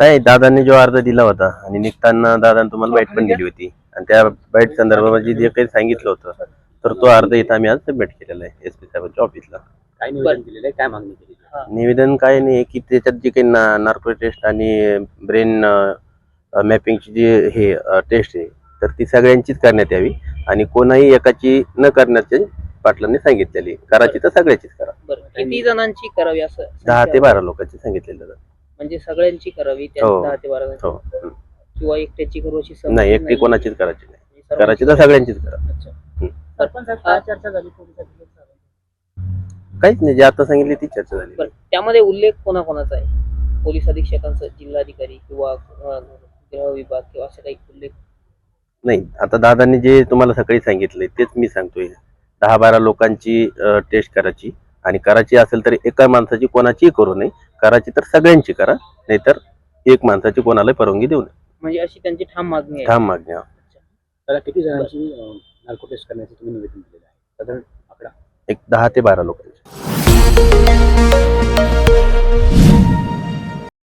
काय दादांनी जो अर्ज दिला होता आणि निघताना दादांनी तुम्हाला बाईट पण दिली होती. आणि त्या बाईट संदर्भामध्ये जे काही सांगितलं होतं तर तो अर्ज इथं आम्ही आज सबमिट केलेला आहे एस पी साहेबांच्या ऑफिसला काय निवेदन आहे? काय मागणी केलेली आहे? निवेदन काय नाही की त्याच्यात जी काही ना नार्को टेस्ट आणि ब्रेन मॅपिंगची जी हे टेस्ट आहे तर ती सगळ्यांचीच करण्यात यावी आणि कोणाही एकाची न करण्याचे पाटलांनी सांगितलेली करायची तर सगळ्याचीच करा. बरं किती जणांची करावी असं? दहा ते बारा लोकांची सांगितलेलं. म्हणजे सगळ्यांची करावी त्या हो. दहा ते बारा. हो. किंवा एकट्याची करू अशी समज नाही एकटी कोणाचीच करायची नाही. म्हणजे सर्वांची करायची तर सगळ्यांचीच करा. अच्छा. सरपंच साहेब काय चर्चा झाली पोलिसांची काहीच नाही जे आता सांगितली ती चर्चा झाली बरं त्यामध्ये उल्लेख कोणाकोणाचा आहे? पोलीस अधीक्षकांचा जिल्हाधिकारी किंवा अं, गृह विभाग किंवा असं काही उल्लेख? नाही आता दादांनी जे तुम्हाला सकाळी सांगितलंय तेच मी सांगतोय. दहा बारा लोकांची टेस्ट करायची. आणि करायची असेल तर एका माणसाची कोणाचीही करू नये. करायची तर सगळ्यांची करा नाहीतर एक माणसाची कोणाला परवानगी देऊ नये. म्हणजे अशी त्यांची ठाम मागणी आहे. ठाम मागणी आहे. त्याला किती जणांची नार्को टेस्ट करण्याचं तुम्ही निवेदन दिलेलं आहे? साधारण आकडा एक दहा ते बारा लोकांची.